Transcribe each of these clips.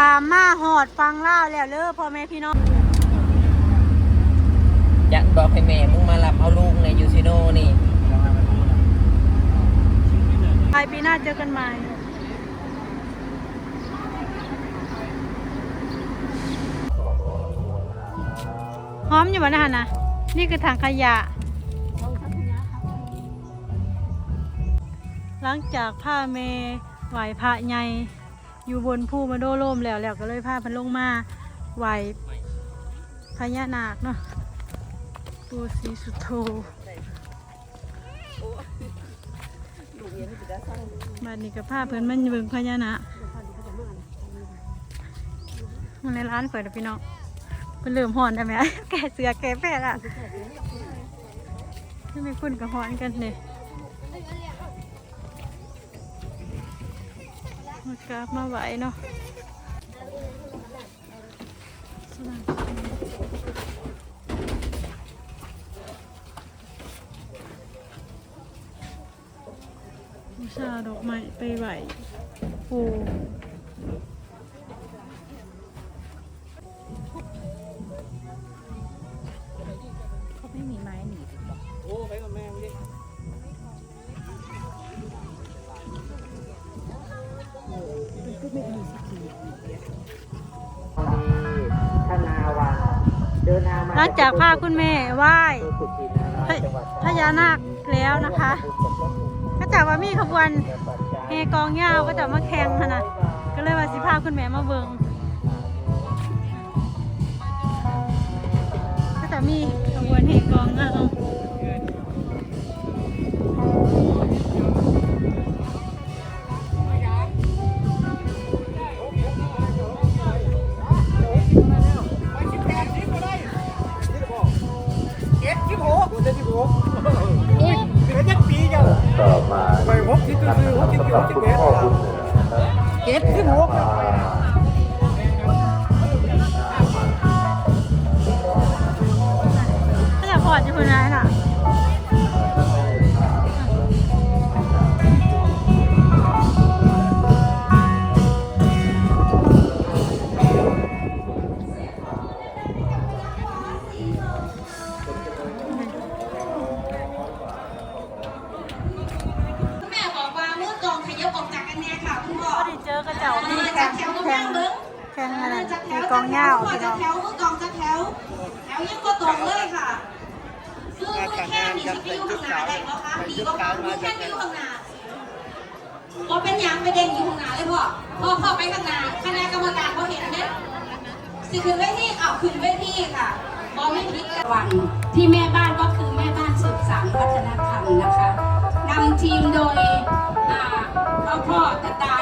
ขามมาหอดฟังเล่าวแล้วเด้อพ่อแม่พี่น้อง ยันบอกให้แม่มึงมารับเอาลูกในยูซิโนนี่ ปลายปีหน้าเจอกันใหม่ หอมอยู่บ้านนะนะ นี่คือถังขยะ หลังจากผ้าเมไหวพระใหญ่ อยู่บนภูมาโดโลมแล้วแล้วก็เลยพาพันลงมาไหวพญานาคเนาะปูสีสุโธบัดนี้กับผ้าเพิ่นมันเบิ่งพญานาคมันในร้านข่อยเด้อพี่น้องเพิ่นเริ่มห่อนได้ไหมแกเสือแกแพะอะไม่มีคุณกับห่อนกันเลย มากราบมาไหวเนาะบูชาดอกไม้ไปไหวปู หลังจากพาคุณแม่ไหว้พญานาคแล้วนะคะก็จากว่ามีขบวนเฮกองยาวก็จะมาแข่งนะก็เลยว่าสิพาคุณแม่มาเบิงก็จะมีขบวนเฮกองยาว คณะกรรมการเขาเห็นไหมสิคือเวทีเอาขึ้นเวทีค่ะมองไม่พิดกันวันที่แม่บ้านก็คือแม่บ้านสืบสานวัฒนธรรมนะคะนำทีมโดยอาพ่อพ่อตาตา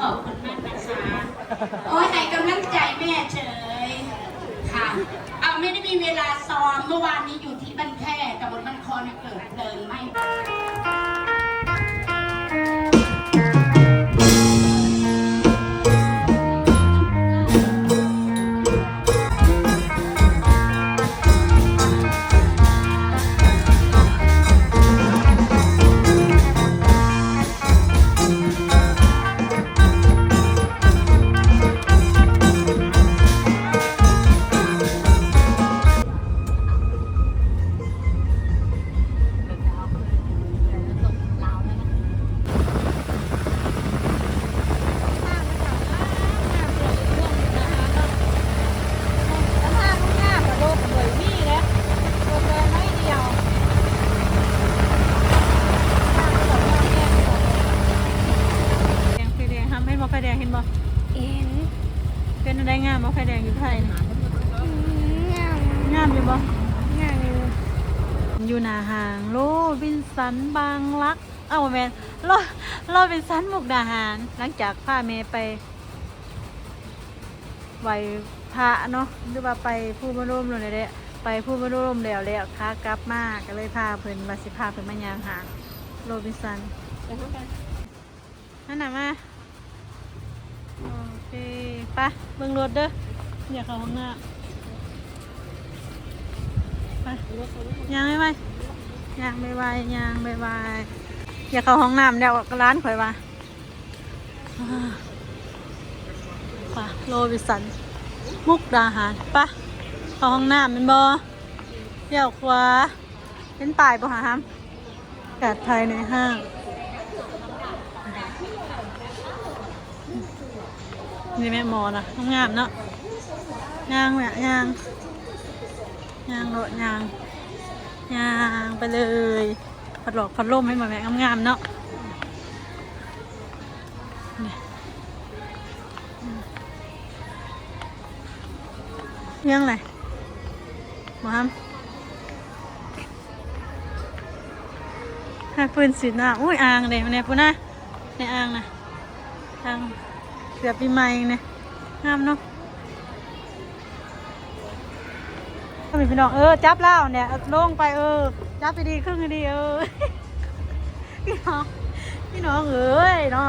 ขอบคุณมากนะคะโอ้ยให้กำลังใจแม่เฉยค่ะ เอาไม่ได้มีเวลาซ้อมเมื่อวานนี้อยู่ที่บันแค่ตำบลบันคอเนี่ยเกิดเพลิงไหม้ บ่ไฟแดงเห็นบ่เอ็นเป็นอะไรงามบ่ไฟแดงอยู่ไทยนะงามงามอยู่บ่งามอยู่อยู่หน้าห้างโลบินสันบางรัก เอ้าแม่นโลโลบินสันมุกดาหาร หลังจากพาเมไปไหวพระเนาะหรือว่าไปผู้บรมเลยเด้ไปผู้บรมแล้วแล้วขากลับมาก็เลยพาเพิ่นว่าสิพาเพิ่นมายางหางโรบินสันนั่นน่ะมาโอ เคไปเบิ่งรถเด้ออยากเข้าห้องน้ำไปยางไม่ไหวยางไม่ไหวยางไม่ไหวอยากเข้าห้องน้ำแล้วก็ร้านข่อยว่าอ่าไปโรบิสัน มุกดาหารไปะเข้าห้องน้ำเป็นบอเดี่ยวขวาเป็นป่ายบ่หามกาดภายในห้าง นี่แม่หมอนะงามเนาะยางแม่ยางยางโลดยางยางไปเลยผัดหลอกผัดลมให้มาแม่งามๆเนาะนี่ยังไงหมอฮัมให้ปืนสีหน้าอุ้ยอ่างเลยมันเนี่ยปุ่นนะในอ่างนะอ่าง เสือปีใหม่เนี่ยงามเนาะถ้ามีพี่น้องเออจับแล้วเนี่ยเอาลงไปเออ จับไปดีครึ่งดีเออพี่น้องพี่น้องเอ้ยเนาะ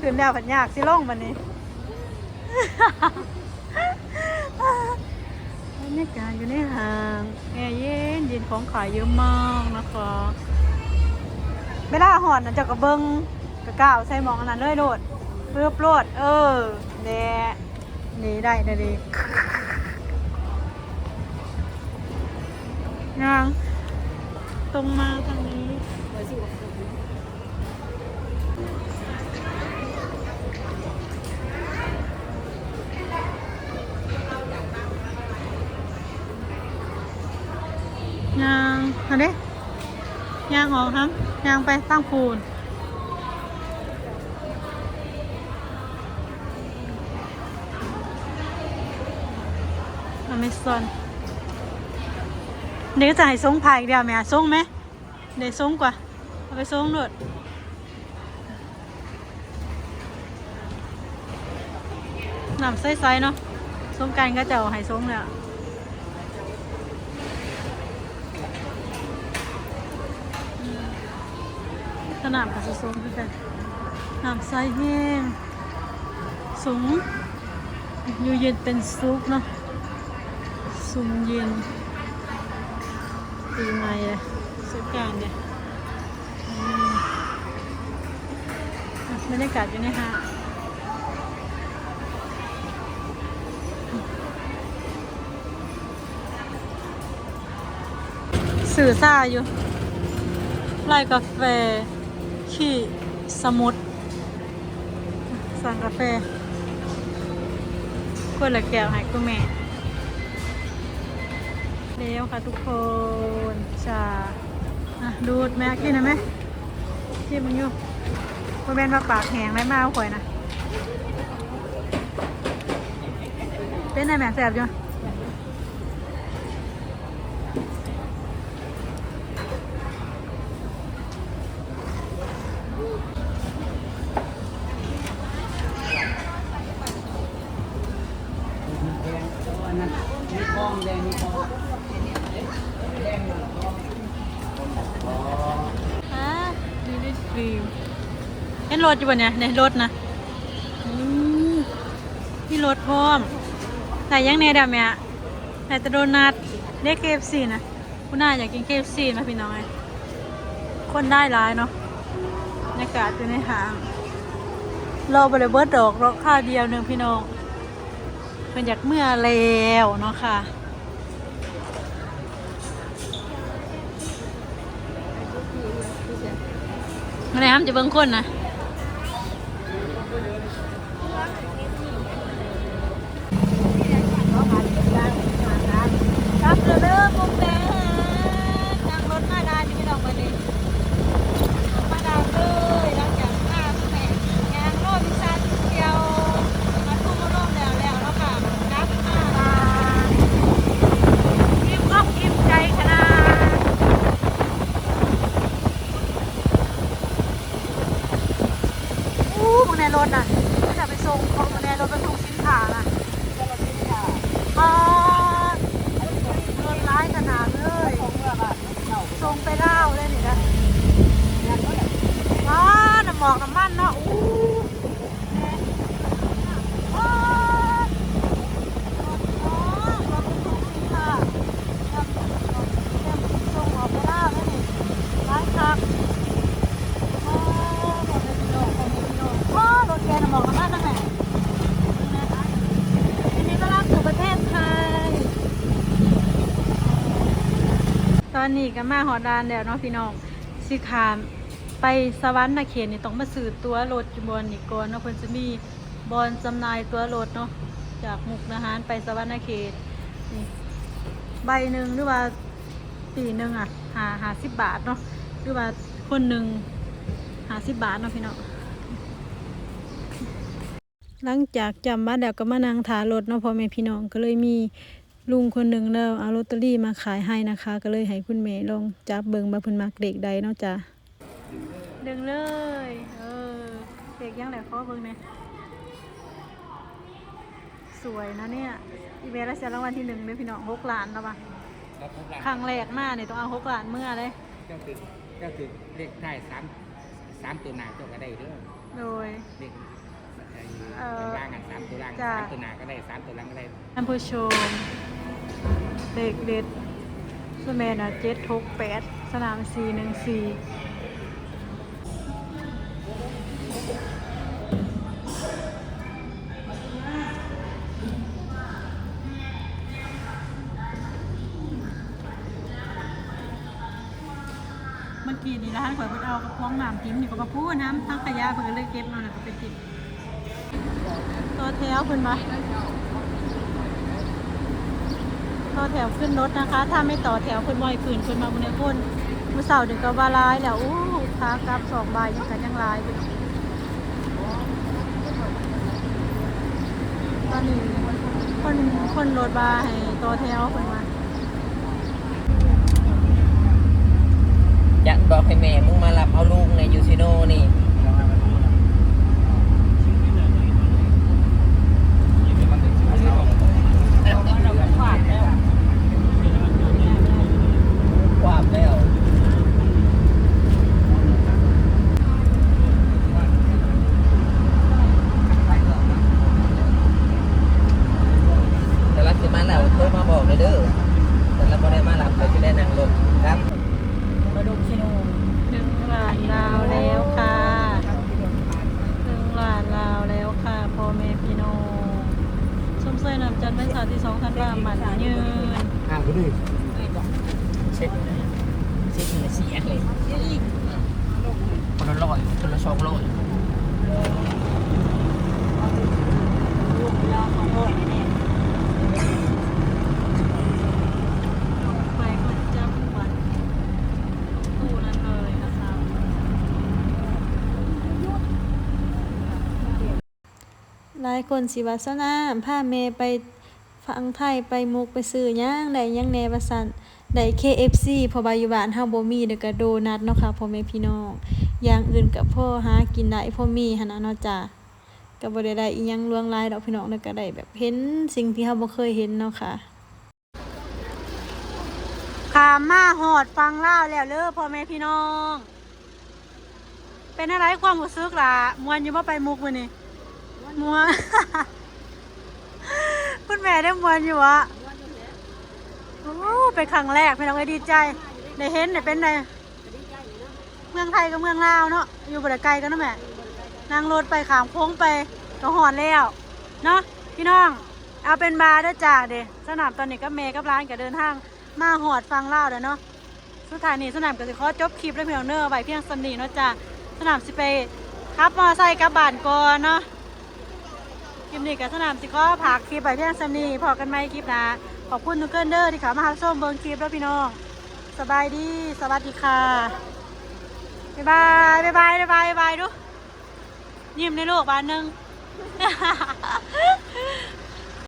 ขึ้นแล้วผันยากสิลงบันนี้บรรยากาศอยู่ในห้างแอร์เย็นเย็นของขายเยอะมากนะคะเวลาหอนนะจะกระเบิงกระก้าวใส่หมองอันนั้นเลยโดด เพื่อโปรดเออแนี่ได้ได้ดียังตรงมาทางนี้ยังอันนี้ยังออกครับยังไปตั้งปูน อเมซอนเดี๋ยวจะให้ส่งพายอีกเดียวไหมอะส่งไหมเดี๋ยวส่งกว่าเอาไปส่งหนดน้ำใสๆเนาะส่งกันก็จะเอาให้ส่งแล้วสนามกับส่งคือกันน้ำใสแห้งสูงอยู่เย็นเป็นซุปเนาะ ซุมเย็นปีใหม่เลยสงการเนี่ยอืมอะบรรยากาศอยู่ในห้างสื่อซ่าอยู่ไล่กาแฟ ขี้สมุด สั่งกาแฟคนละแก้วให้คุณแม่ เร็วค่ะทุกคนจ้าดูดแม่กินนะแม่ที่มันอยู่คุณแม่นว่าปากแห้งไหมมาเอาข่อยนะ เป็นไงแม่แสบจัง รีมเห็น รถอยู่บนเนี่ยในรถนะอืมมีรถพร้อมใส่ยังเนเดะแม่ใส่แตะโดนัทเรียกเคฟซีนะคุณน่าอยากกินเคฟซีนะพี่น้อยคนได้ร้ายเนาะบรรยากาศอยู่ในห้างราบริเบิร์ดดอกรอค่าเดียวหนึ่งพี่น้องเป็นอยากเมื่อแล้วเนาะค่ะมาไหนครับจะเบิ่งคนนะ ครับเด้อเด้อมุกแดงนั่งรถมาได้ที่ไม่ต้องมาดิมาได้เลยหลังจากข้ามแม่ยางโลดพิซซ่าเดียวมาทุ่มมาร่มแล้วแล้วแล้วค่ะครับมาลาอิ่มอกอิ่มใจขนาด อู้มึงในรถน่ะก็จะไปส่งของมึงในรถบรรทุกสินค้าน่ะอ๋อรถร้ายขนาดเลยส่งไปเล่าวเลยนี่นะอ๋อน้ำหมอกน้ำมันเนาะอู้อ๋ออ๋อรถบรรทุกสินค้าเตรียมเตรียมส่งออกไปเล่าวเลยนี่ร้ายคัก โอ้หมดเลยพี่น้องหมดเลยพี่น้องโอ้รถแกน่ะบอกกันมาตั้งแต่ทีนี้ก็รับสู่ประเทศไทย ต อนนี้ก็มาหอดานแล้วเนาะพี่น้องสิขามไปสวรรค์นาเขตนี่ต้องมาซื้อตัวรถอยู่บนนี่ก่อนเนาะเพิ่นจะมีบอนจำหน่ายตัวรถเนาะจากมุกนาหารไปสวรรค์นาเขตนี่ใบหนึ่งหรือว่าปีหนึ่งอะหาหาสิบบาทเนาะหรือว่าคนหนึ่งหาสิบบาทเนาะพี่น้องหลังจากจำบ้านแล้วก็มานั่งถารถเนาะพ่อแม่พี่น้องก็เลยมี ลุงคนหนึ่งแล้วเอาลอตเตอรี่มาขายให้นะคะ ก็เลยให้คุณแม่ลองจับเบิงมาเพิ่นมักเด็กใดเนาะจ้ะดึงเลย เออเด็กยังแหละขอเบิงเนี่ยสวยนะเนี่ยอีเมลแล้วเสียรางวัลที่หนึ่งเลยพี่น้องหกล้านแล้วปะรับพบหลานครั้งแรกมาเนี่ยต้องเอาหกล้านเมื่อเลยเจ้าตึกเจ้าตึกเลขได้สามสามตัวหนาเจ้าก็ได้เด้อโดยเลขไอ้ เอ่อข้างล่างอะสามตัวล่างจ้ะ สามตัวหนาก็ได้สามตัวล่างก็ได้ท่านผู้ชมเด็กเด็ดสมัยนะเจ็ดทกแปดสนามสี่หนึ่งสี่เมื่อกี้นี่ร้านข่อยเพิ่นเอากระป๋องน้ำทิ้งนี่ก็มาพูดน้ำทั้งขยะเพิ่นก็เลยเก็บมาแล้วก็ไปกิน ต่อแถวเพิ่นมาต่อแถวขึ้นรถนะคะ ถ้าไม่ต่อแถวคนบ่อยฝืนคนมาบนในคนมือเสาร์เด็กก็ว่าร้ายแล้วอู้ขากลับสองใบยังกันยังร้ายตอนนี้คนคนรถบาให้ต่อแถวคนมาอยากบอกให้แม่มึงมารับเอาลูกในยูซิโนนี่ ความแล้ว แต่ ละสิมาแล้วโทรมาบอกเลยเด้อแต่ละบ่ได้มารับก็จะได้นั่งรถครับมาดูซิโนหนึ่งหลานลาวแล้วค่ะหนึ่งหลานลาวแล้วค่ะพ่อแม่พี่น้องสมเสยนำจันทร์เป็นสาวที่สองธันวาคมมันยืนห่างกันดิเช็ดเช็ดเหนือเสียเลยคนละร้อยคนละสองร้อย ไปก็จะบัตรตู้นั้นเลยนะคะ หลายคนสิวัสนาพาเมไปฟังไทยไปมุกไปซื้อย่างได้ยังแนว่าซั่นได้ KFC พอบายู่บ้านเฮาบ่มีเด้อก็โดนัทเนาะค่ะพ่อแม่พี่น้องอย่างอื่นก็พอหากินได้พ่อมีหันนะเนาะจ้ะก็บ่ได้ได้อีหยังลวงลายดอกพี่น้องเด้อก็ได้แบบเห็นสิ่งที่เฮาบ่เคยเห็นเนาะค่ะขามมาหอดฟังเล่าแล้วเด้อพ่อแม่พี่น้อง เป็นอะไรความรู้สึกล่ะมวนอยู่บ่ไปมุกมื้อนี้ มวนคุณแม่ได้มวนอยู่วะโอ้เป็นครั้งแรกพี่น้องไอ้ดีใจได้เห็นได้เป็นไงเมืองไทยกับเมืองลาวเนาะอยู่บ่ได้ไกลกันนะแม่นั่งรถไปขามโค้งไปก็หอนแล้วเนาะพี่น้อง เอาเป็นบาร์เด้จ้าเดสนามตอนนี้ก็เมย์กับร้านก็เดินทางมาหอดฟังเล่าเด้อเนาะสุดท้ายนี้สนามก็สิขอจบคลิปแล้วพี่น้องเนอร์ไว้เพียงสำนีเนาะจ้าสนามสิไปขับมอไซค์กับบานก่อนเนาะ คลิปนี้กับสนามสิขอผักคลิปไปเพียงสำนีพอกันไหมคลิปนะขอบคุณนุกเกิลเดอร์ที่เขามาหาส้มเบิงคลิปแล้วพี่น้อง สบายดี สวัสดีค่ะบ๊ายบายบ๊ายบายบ๊ายบายบ๊ายบายดูยิ้มในโลกบานหนึ่ง